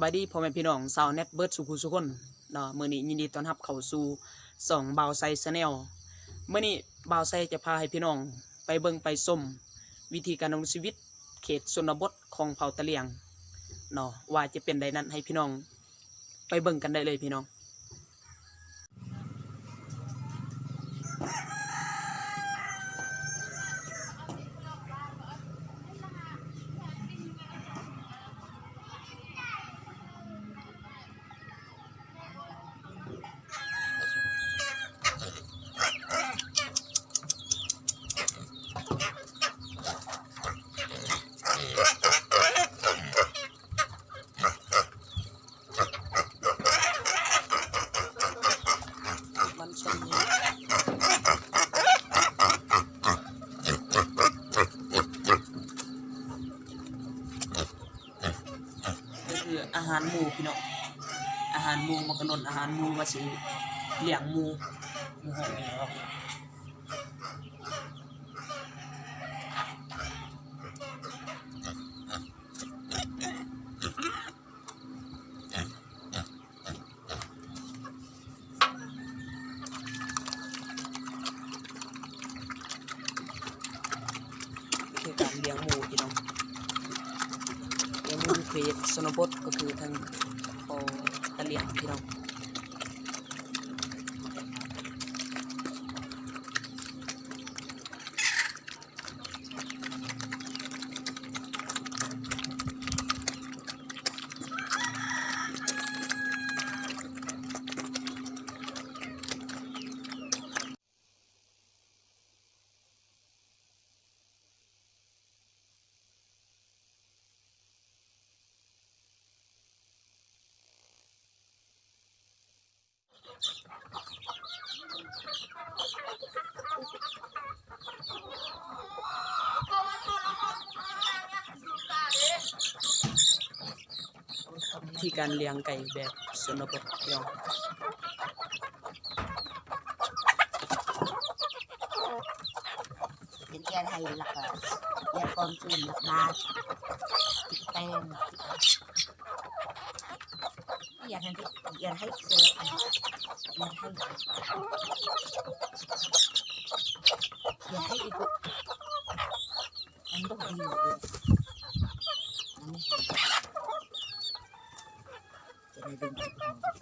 บายดีพ่อแม่พี่น้องสาวเน็ตเบิร์ดสุขุสุคนเนาะมื้อนี้ยินดีต้อนรับเข้าสู่สองบาวไซชาแนลเมื้อนี้บาวไซจะพาให้พี่น้องไปเบิ่งไปชมวิธีการดำรงชีวิต เขตชนบทของเผ่าตะเลียงเนาะว่าจะเป็นใดนั้นให้พี่น้อง ไปเบิ่งกันได้เลยพี่น้องารหมูพี่น้องอาหารหมูมากระนนอาหารหมูมาสิเลี้ยงหมูหมูหอมนี่ครับ คือการเลี้ยงหมูพี่น้อง เลี้ยงหมูเขตชนบทก็คือทางพอตะเลียงพี่น้อง ธีการเลี้ยงไก่แบบชนบทพี่น้องเป็นแกนไทยหลักอะแยกกองจุนหลักบาทติดแป้งอยากให้อยากให้เสืออยากให้อยากให้อีกอันต้องดีเลยอันนี้ จะได้ดึงไปของ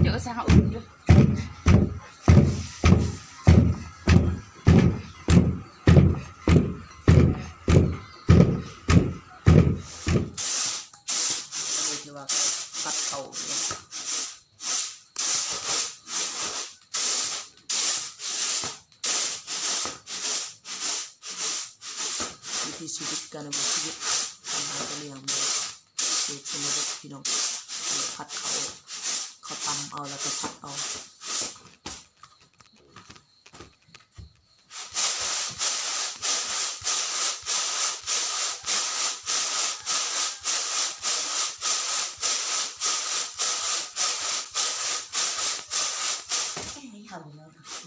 เดี๋ยวจะหาอุ่นอยู่ ก็เลยที่ว่าตัดเขาเนี่ย วิธีชีวิตการดำรงชีวิตของเผ่าตะเลียงแบบเขตชนบทพี่น้องพัดเขาเขาตำเอาแล้วก็พัดเอาให้เขาแล้ว ส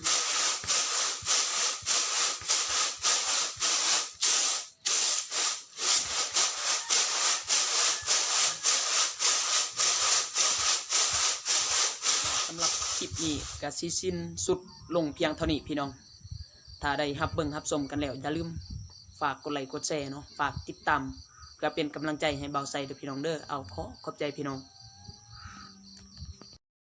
ำหรับคลิปนี้ก็สิสิ้นสุดลงเพียงเท่านี้พี่น้อง ถ้าได้รับเบิ่งรับชมกันแล้วอย่าลืมฝากกดไลค์กดแชร์เนาะฝากติดตามเพื่อเป็นกำลังใจให้เบาใส่เด้อพี่น้องเด้อเอาขอขอบใจพี่น้อง